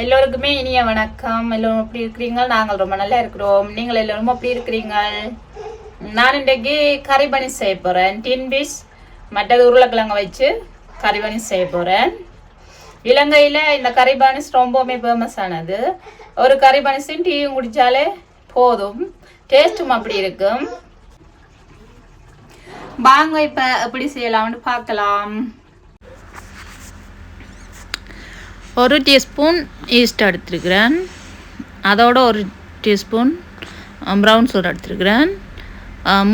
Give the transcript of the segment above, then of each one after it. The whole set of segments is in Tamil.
எல்லோருக்குமே இனிய வணக்கம். எல்லோரும் எப்படி இருக்கிறீங்க? நாங்கள் ரொம்ப நல்லா இருக்கிறோம். நீங்கள் எல்லோரும் எப்படி இருக்கிறீங்க? நான் இன்றைக்கு கறி பண்ணி செய்ய போகிறேன் டின் பீஸ் மற்றது உருளைக்கிழங்கு வச்சு கறி பண்ணி செய்ய போகிறேன் இலங்கையில் இந்த கறி பானிஸ் ரொம்பவுமே ஃபேமஸ் ஆனது. ஒரு கறி பனிஸும் டீயும் குடித்தாலே போதும். டேஸ்ட்டும் அப்படி இருக்கும். வாங்க இப்போ எப்படி செய்யலாம்னு பார்க்கலாம். ஒரு டீஸ்பூன் ஈஸ்ட் எடுத்துருக்கிறேன். அதோட ஒரு டீஸ்பூன் ப்ரௌன் சூடு எடுத்துருக்கிறேன்.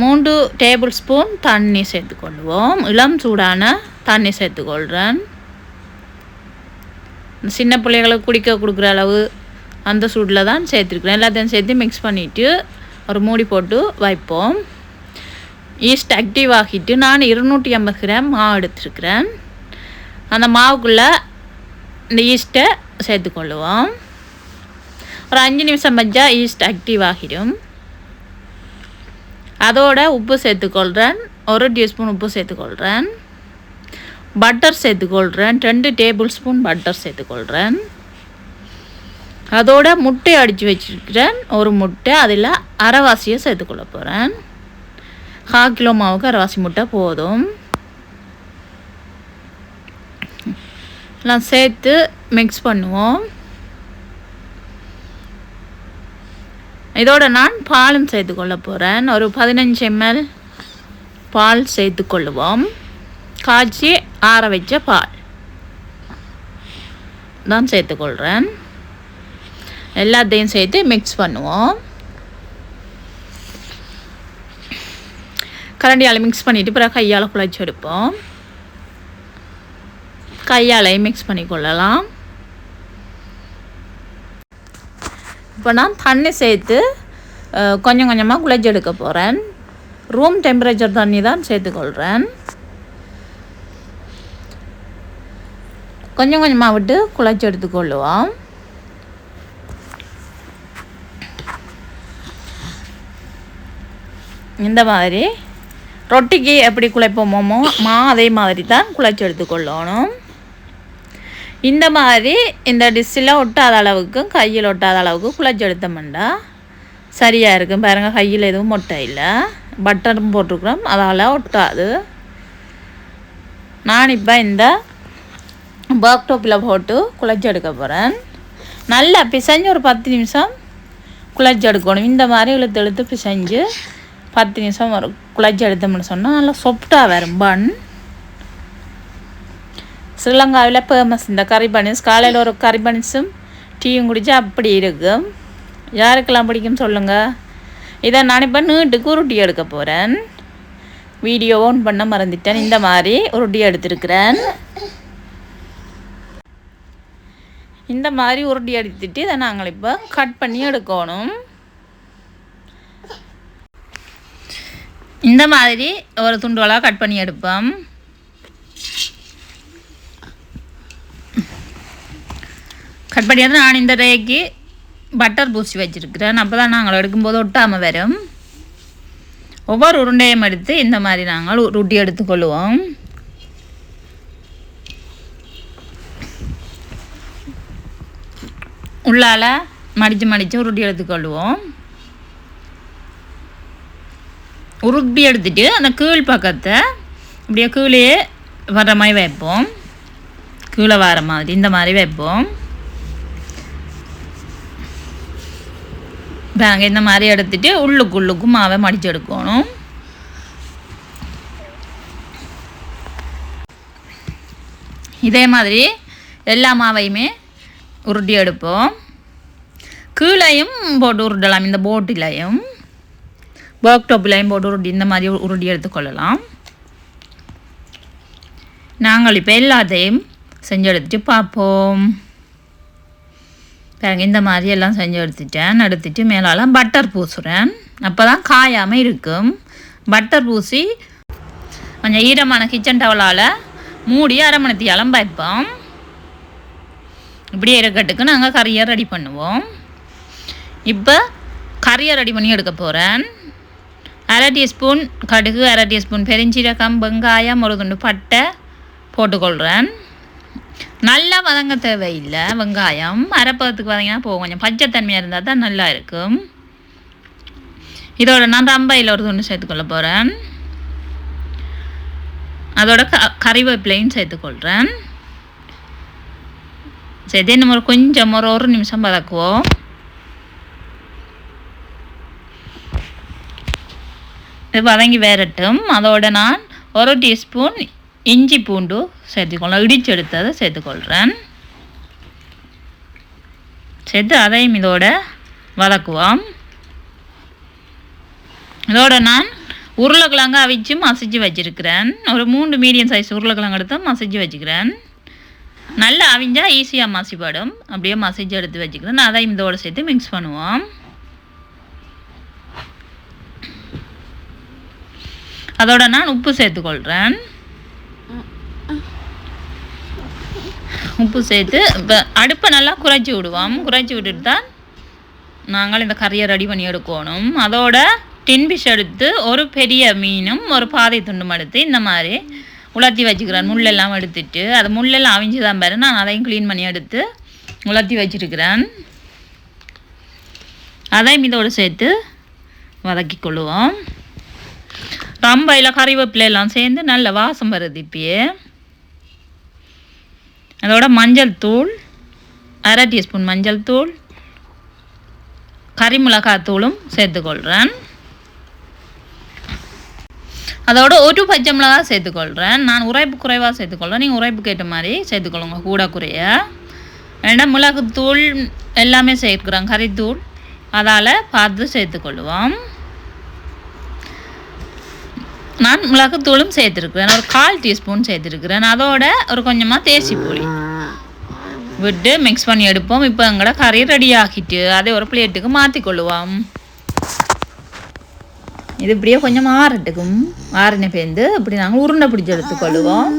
மூன்று டேபிள் ஸ்பூன் தண்ணி சேர்த்துக்கொள்வோம். இளம் சூடான தண்ணி சேர்த்துக்கொள்கிறேன் சின்ன பிள்ளைகளுக்கு குடிக்க கொடுக்குற அளவு அந்த சூடில் தான் சேர்த்துருக்குறேன். எல்லாத்தையும் சேர்த்து மிக்ஸ் பண்ணிவிட்டு ஒரு மூடி போட்டு வைப்போம். ஈஸ்ட் ஆக்டிவ் ஆகிட்டு நான் இருநூற்றி ஐம்பது கிராம் மாவு எடுத்துருக்கிறேன். அந்த மாவுக்குள்ளே ஈஸ்ட்டை சேர்த்துக்கொள்ளுவோம். ஒரு அஞ்சு நிமிஷம் வச்சா ஈஸ்ட் ஆக்டிவ் ஆகிடும். அதோட உப்பு சேர்த்துக்கொள்கிறேன் ஒரு டீஸ்பூன் உப்பு சேர்த்துக்கொள்கிறேன் பட்டர் சேர்த்துக்கொள்கிறேன் ரெண்டு டேபிள் ஸ்பூன் பட்டர் சேர்த்துக்கொள்கிறேன் அதோட முட்டை அடித்து வச்சுருக்கிறேன். ஒரு முட்டை அதில் அரைவாசியை சேர்த்துக்கொள்ள போகிறேன் கால் கிலோ மாவுக்கு அரைவாசி முட்டை போதும். எல்லாம் சேர்த்து மிக்ஸ் பண்ணுவோம். இதோட நான் பாலும் சேர்த்துக்கொள்ள போகிறேன் ஒரு பதினஞ்சு எம்எல் பால் சேர்த்துக்கொள்ளுவோம் காய்ச்சி ஆற வச்ச பால் தான் சேர்த்துக்கொள்கிறேன் எல்லாத்தையும் சேர்த்து மிக்ஸ் பண்ணுவோம். கரண்டியால் மிக்ஸ் பண்ணிவிட்டு பிறகு கையால் குழைச்சி எடுப்போம். கையாலையும் மிக்ஸ் பண்ணிக்கொள்ளலாம். இப்போ நான் தண்ணி சேர்த்து கொஞ்சம் கொஞ்சமாக குழைச்சி எடுக்க போகிறேன் ரூம் டெம்பரேச்சர் தண்ணி தான் சேர்த்துக்கொள்கிறேன் கொஞ்சம் கொஞ்சமாக விட்டு குழைச்சி எடுத்துக்கொள்ளுவோம். இந்த மாதிரி ரொட்டிக்கு எப்படி குழைப்போமோமோ மா அதே மாதிரி தான் குழைச்சி எடுத்துக்கொள்ளணும். இந்த மாதிரி இந்த டிஷ்ஷில் ஒட்டாத அளவுக்கும் கையில் ஒட்டாத அளவுக்கு குழைச்சி எடுத்தோம்னா சரியாக இருக்கும். பாருங்கள் கையில் எதுவும் மொட்டை இல்லை. பட்டரும் போட்டிருக்கிறோம். அதால் ஒட்டாது. நான் இப்போ இந்த பாக்டோப்பில் போட்டு குழச்சி எடுக்க போகிறேன் நல்லா பிசைஞ்சு ஒரு பத்து நிமிஷம் குழைச்சி எடுக்கணும் இந்த மாதிரி இழுத்து இழுத்து பிசைஞ்சு பத்து நிமிஷம் ஒரு குழைச்சி எடுத்தோம்னு சொன்னால் நல்லா சொப்டாக வரும். பன் ஸ்ரீலங்காவில் ஃபேமஸ் இந்த கறி பனிஸ் காலையில் ஒரு கறி பனிஸும் டீயும் குடித்தா அப்படி இருக்கும் யாருக்கெல்லாம் பிடிக்கும் சொல்லுங்கள் இதை நான் இப்போ நீட்டுக்கு உருட்டி எடுக்க போகிறேன் வீடியோ ஓன் பண்ண மறந்துட்டேன் இந்த மாதிரி உருட்டி எடுத்திருக்கிறேன் இந்த மாதிரி உருட்டி எடுத்துட்டு இதை நாங்கள் இப்போ கட் பண்ணி எடுக்கணும் இந்த மாதிரி ஒரு துண்டுகளாக கட் பண்ணி எடுப்போம் கட் பண்ணியாவது நான் இந்த ரேக்கு பட்டர் பூசி வச்சுருக்கிறேன். அப்போ தான் நாங்கள் எடுக்கும்போது ஒட்டாமல் வரும். ஒவ்வொரு உருண்டையும் எடுத்து இந்த மாதிரி நாங்கள் உருட்டி எடுத்துக்கொள்வோம் உள்ளால் மடித்து மடித்து உருட்டி எடுத்துக்கொள்வோம் உருட்டி எடுத்துட்டு அந்த கீழ் பக்கத்தை இப்படியே கீழே வர்ற மாதிரி வைப்போம். கீழே வர மாதிரி இந்த மாதிரி வைப்போம். பேங்க இந்த மாதிரி எடுத்துட்டு உள்ளுக்குள்ளுக்கும் மாவை மடித்து எடுக்கணும் இதே மாதிரி எல்லா மாவையுமே உருட்டி எடுப்போம் கீழையும் போட்டு உருட்டலாம் இந்த போட்டிலையும் ஒர்க் டாப்லையும் போட்டு உருட்டி இந்த மாதிரி உருட்டி எடுத்துக்கொள்ளலாம் நாங்கள் இப்போ எல்லாத்தையும் செஞ்சு எடுத்துட்டு பார்ப்போம் பிறகு இந்த மாதிரி எல்லாம் செஞ்சு எடுத்துட்டேன். எடுத்துட்டு மேலால் பட்டர் பூசுகிறேன் அப்போ தான் காயாமல் இருக்கும். பட்டர் பூசி கொஞ்சம் ஈரமான கிச்சன் டவலால் மூடி அரை மணித்தியாலம் வைப்போம். இப்படியே இருக்கட்டுக்கு நாங்கள் கறியை ரெடி பண்ணுவோம். இப்போ கறியை ரெடி பண்ணி எடுக்க போகிறேன் அரை டீஸ்பூன் கடுகு அரை டீஸ்பூன் பெருஞ்சீரகம் வெங்காயம் ஒரு துண்டு பட்டை போட்டுக்கொள்கிறேன் நல்லா வதங்க தேவையில்லை. வெங்காயம் அரைப்பதத்துக்கு வதங்கினா போகும் கொஞ்சம் பச்சைத்தன்மையாக இருந்தால் தான் நல்லா இருக்கும். இதோட நான் ரம்பையில் ஒரு துண்டு சேர்த்துக்கொள்ள போகிறேன் அதோட க கறிவேப்பிலையும் சேர்த்துக்கொள்கிறேன் சரி நம்ம ஒரு கொஞ்சம் ஒரு ஒரு நிமிஷம் வதக்குவோம். இது வதங்கி வேறட்டும். அதோட நான் ஒரு டீஸ்பூன் இஞ்சி பூண்டு சேர்த்துக்கொள்ளலாம். இடிச்சு எடுத்ததை சேர்த்துக்கொள்கிறேன் சேர்த்து அதையும் இதோட வதக்குவோம். இதோட நான் உருளைக்கிழங்கு அவிச்சு மசிச்சு வச்சுருக்கிறேன். ஒரு மூன்று மீடியம் சைஸ் உருளைக்கிழங்கு எடுத்து மசிச்சு வச்சுக்கிறேன். நல்லா அவிஞ்சால் ஈஸியாக மசிப்படும். அப்படியே மசிச்சு எடுத்து வச்சுக்கிறேன். அதையும் இதோட சேர்த்து மிக்ஸ் பண்ணுவோம். அதோட நான் உப்பு சேர்த்துக்கொள்கிறேன் உப்பு சேர்த்து இப்போ அடுப்பை நல்லா குறைச்சி விடுவோம். குறைச்சி விட்டுட்டு தான் நாங்கள் இந்த கறியை ரெடி பண்ணி எடுக்கணும். அதோட டின் பிஷ் எடுத்து ஒரு பெரிய மீனும் ஒரு பாதை துண்டும் எடுத்து இந்த மாதிரி உலர்த்தி வச்சுக்கிறேன். முள்ளெல்லாம் எடுத்துட்டு அது முள்ளெல்லாம் அவிஞ்சு தான் பாரு. நான் அதையும் க்ளீன் பண்ணி எடுத்து உலர்த்தி வச்சுருக்கிறேன். அதையும் இதோடு சேர்த்து வதக்கி கொள்ளுவோம். ரம்பையில் கறிவேப்பிலையெல்லாம் சேர்ந்து நல்ல வாசம் வருது இப்பயே. அதோட மஞ்சள் தூள் அரை டீஸ்பூன் மஞ்சள் தூள் கறி தூளும் சேர்த்துக்கொள்கிறேன் அதோட ஒரு பச்சை மிளகா சேர்த்துக்கொள்கிறேன் நான் உரைப்பு குறைவாக சேர்த்துக்கொள்கிறேன் நீங்கள் உரைப்புக்கு ஏற்ற மாதிரி சேர்த்துக்கொள்ளுங்க கூட குறைய ஏன்னா மிளகுத்தூள் எல்லாமே சேர்க்குறோம் கறித்தூள். அதால் பார்த்து சேர்த்துக்கொள்வோம். நான் மிளகுத்தூளும் சேர்த்துருக்குறேன். ஒரு கால் டீஸ்பூன் சேர்த்துருக்குறேன். அதோட ஒரு கொஞ்சமாக தேசி பொடி விட்டு மிக்ஸ் பண்ணி எடுப்போம். இப்போ எங்களோட கறி ரெடி ஆக்கிட்டு அதை ஒரு பிளேட்டுக்கு மாற்றிக்கொள்ளுவோம் இது இப்படியே கொஞ்சம் ஆறட்டுக்கும். ஆறின பேர்ந்து இப்படி நாங்கள் உருண்டை பிடிச்சி எடுத்துக்கொள்ளுவோம்.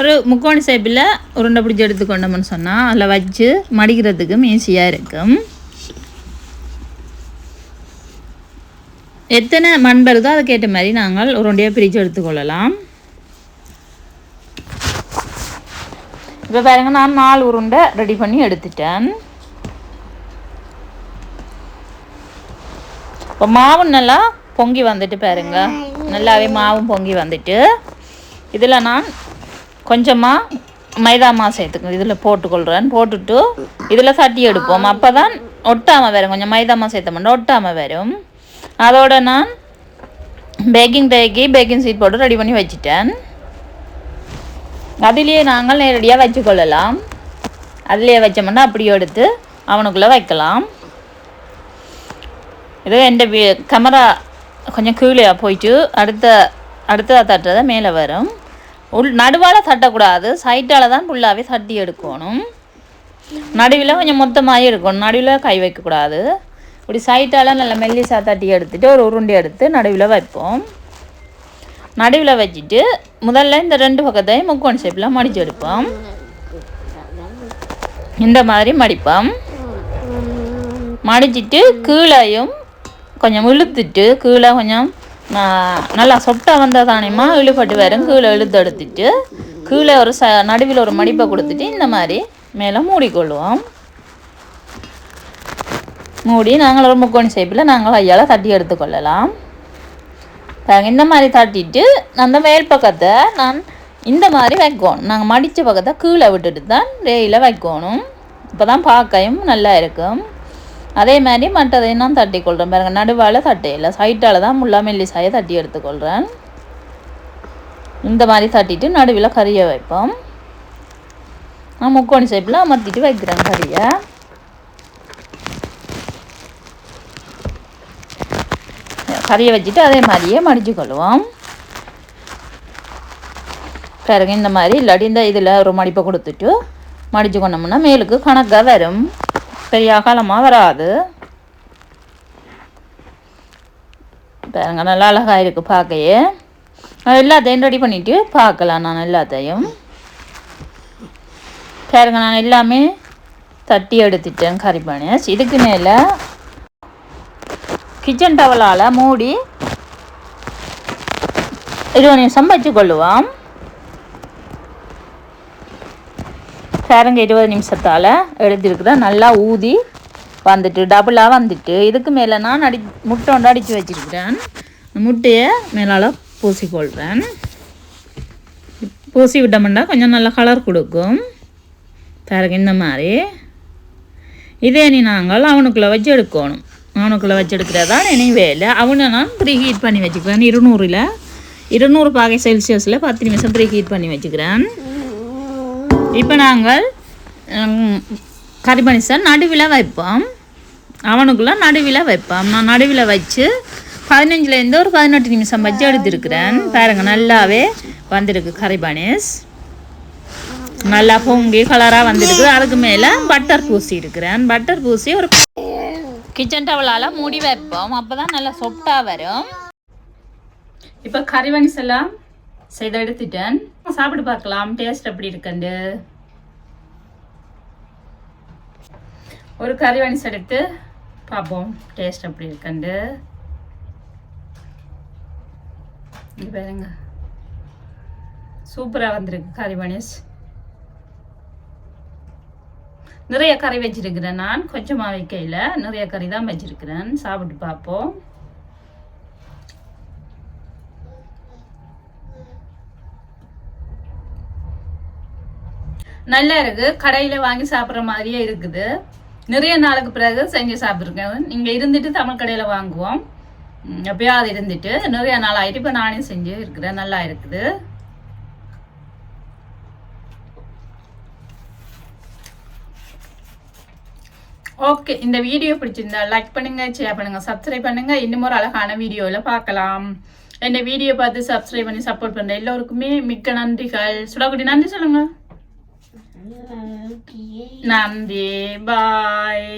ஒரு முக்கோணி சேப்பில் உருண்டை பிடிச்சி எடுத்துக்கொண்டோம்னு சொன்னால் அதில் வச்சு மடிக்கிறதுக்கும் ஈஸியாக இருக்கும். எத்தனை மண் வருதோ அதுக்கேற்ற மாதிரி நாங்கள் உருண்டையாக பிரித்து எடுத்துக்கொள்ளலாம். இப்போ பாருங்க நான் நாலு உருண்டை ரெடி பண்ணி எடுத்துட்டேன். இப்போ மாவும் நல்லா பொங்கி வந்துட்டு பாருங்க. நல்லாவே மாவும் பொங்கி வந்துட்டு. இதில் நான் கொஞ்சமாக மைதா மாவு சேர்த்துக்கணும் இதில் போட்டுக்கொள்கிறேன் போட்டுட்டு இதில் சட்டி எடுப்போம். அப்போ தான் ஒட்டாமல் வரும். கொஞ்சம் மைதா மாவு சேர்த்தோம்னா ஒட்டாமல் வரும். அதோட நான் பேக்கிங் டேக்கு பேக்கிங் சீட் போட்டு ரெடி பண்ணி வச்சுட்டேன். அதிலேயே நாங்கள் நேரடியாக வச்சுக்கொள்ளலாம். அதிலே வச்சோம்னா அப்படியே எடுத்து அவனுக்குள்ளே வைக்கலாம். இது எந்த கேமரா கொஞ்சம் கீழே போயிட்டு அடுத்த அடுத்த தட்டுறதை மேலே வரும். உள் நடுவால் தட்டக்கூடாது. சைட்டால் தான் ஃபுல்லாகவே தட்டி எடுக்கணும். நடுவில் கொஞ்சம் மொத்தமாக இருக்கணும். நடுவில் கை வைக்கக்கூடாது. இப்படி சைட்டால் நல்லா மெல்லிசா தட்டி எடுத்துட்டு ஒரு உருண்டை எடுத்து நடுவில் வைப்போம். நடுவில் வச்சுட்டு முதல்ல இந்த ரெண்டு பக்கத்தையும் முக்கோண ஷேப்பில் மடித்து எடுப்போம். இந்த மாதிரி மடிப்போம். மடிச்சிட்டு கீழையும் கொஞ்சம் இழுத்துட்டு கீழே கொஞ்சம் நல்லா சொட்டை வந்தால் தானேம்மா இழுபட்டு வரும். கீழே இழுத்து எடுத்துட்டு கீழே ஒரு ச நடுவில் ஒரு மடிப்பை கொடுத்துட்டு இந்த மாதிரி மேலே மூடிக்கொள்வோம். மூடி நாங்கள் ஒரு முக்கோணி ஷேப்பில் நாங்கள் ஐயால் தட்டி எடுத்துக்கொள்ளலாம் பாருங்க இந்த மாதிரி தட்டிட்டு அந்த மேல் பக்கத்தை நான் இந்த மாதிரி வைக்கணும். நாங்கள் மடித்த பக்கத்தை கீழே விட்டுட்டு தான் ரேயில் வைக்கணும். இப்போ தான் பார்க்கையும் நல்லா இருக்கும். அதே மாதிரி மற்றதையும் நான் தட்டி கொள்கிறேன் பாருங்க நடுவால் தட்டையில் சைட்டால் தான் முள்ளா மெல்லிசாயை தட்டி எடுத்துக்கொள்கிறேன் இந்த மாதிரி தட்டிட்டு நடுவில் கறியை வைப்போம். நான் முக்கோணி ஷேப்பில் அமர்த்திட்டு வைக்கிறேன் கறியை. கறியை வச்சுட்டு அதே மாதிரியே மடித்து கொள்வோம் இந்த மாதிரி இல்லாட்டி இந்த இதில் ஒரு மடிப்பை கொடுத்துட்டு மடித்து கொண்டோம்னா மேலுக்கு கணக்காக வரும். பெரிய அகலமாக வராது. பாருங்க நல்லா அழகாக இருக்குது பார்க்கையே. எல்லாத்தையும் ரெடி பண்ணிவிட்டு பார்க்கலாம் நான் எல்லாத்தையும். பாருங்க நான் எல்லாமே தட்டி எடுத்துட்டேன் கறி பண்ணி இதுக்கு மேலே கிச்சன் டவலால் மூடி இருபது நிமிஷம் வச்சு கொள்ளுவோம். பாருங்க இருபது நிமிஷத்தால் எடுத்திருக்கிறேன் நல்லா ஊதி வந்துட்டு டபுளாக வந்துட்டு. இதுக்கு மேலே நான் அடி முட்டை ஒன்று அடித்து வச்சுருக்கிறேன். முட்டையை மேலால் பூசிக்கொள்கிறேன் பூசி விட்டோம்னா கொஞ்சம் நல்ல கலர் கொடுக்கும். பாருங்க இந்த மாதிரி. இதே நீ நாங்கள் அவனுக்குள்ளே வச்சு எடுக்கணும். அவனுக்குள்ளே வச்சு எடுக்கிறதா இனி வேலை அவனை நான் ப்ரீ ஹீட் பண்ணி வச்சுக்கிறேன். இருநூறில். இருநூறு பாகை செல்சியஸில் பத்து நிமிஷம் ப்ரீ ஹீட் பண்ணி வச்சுக்கிறேன். இப்போ நாங்கள் ம், கரிபனிசன் நடுவில் வைப்போம். அவனுக்குள்ளே நடுவில் வைப்போம். நான் நடுவில் வச்சு பதினஞ்சுலேருந்து ஒரு பதினெட்டு நிமிஷம் வச்சு எடுத்திருக்கிறேன். பாருங்க நல்லாவே வந்திருக்கு கரிபானிஸ் நல்லா பொங்கி கலராக வந்திருக்கு. அதுக்கு மேலே பட்டர் பூசி இருக்கிறேன் பட்டர் பூசி ஒரு கிச்சன் டவலால் மூடி வைப்போம். அப்போ தான் நல்லா சொப்டாக வரும். இப்போ கறிவனிஸ் எல்லாம் செய்து எடுத்துட்டேன். சாப்பிட்டு பார்க்கலாம். டேஸ்ட் எப்படி இருக்குண்டு? ஒரு கறிவனிஸ் எடுத்து பார்ப்போம். டேஸ்ட் எப்படி இருக்குண்டு? இங்க பாருங்க. சூப்பராக வந்திருக்கு கறிவனிஸ் நிறைய கறி வச்சிருக்கிறேன் நான். கொஞ்சமாக வைக்கையில் நிறைய கறி தான் வச்சிருக்கிறேன். சாப்பிட்டு பார்ப்போம். நல்லா இருக்கு. கடையில் வாங்கி சாப்பிட்ற மாதிரியே இருக்குது. நிறைய நாளுக்கு பிறகு செஞ்சு சாப்பிட்ருக்கேன் இங்கே இருந்துட்டு தமிழ் கடையில் வாங்குவோம். எப்பயாவது இருந்துட்டு. நிறைய நாள் ஆயிட்டு இப்போ நானே செஞ்சு இருக்கிறேன். நல்லா இருக்குது. ஓகே இந்த வீடியோ பிடிச்சிருந்தா லைக் பண்ணுங்க ஷேர் பண்ணுங்க சப்ஸ்கிரைப் பண்ணுங்க. இன்னும் ஒரு அழகான வீடியோவில் பார்க்கலாம். இந்த வீடியோ பார்த்து சப்ஸ்கிரைப் பண்ணி சப்போர்ட் பண்ணுற எல்லோருக்குமே மிக்க நன்றிகள். சுடாக்குட்டி நன்றி சொல்லுங்க. நன்றி. பாய்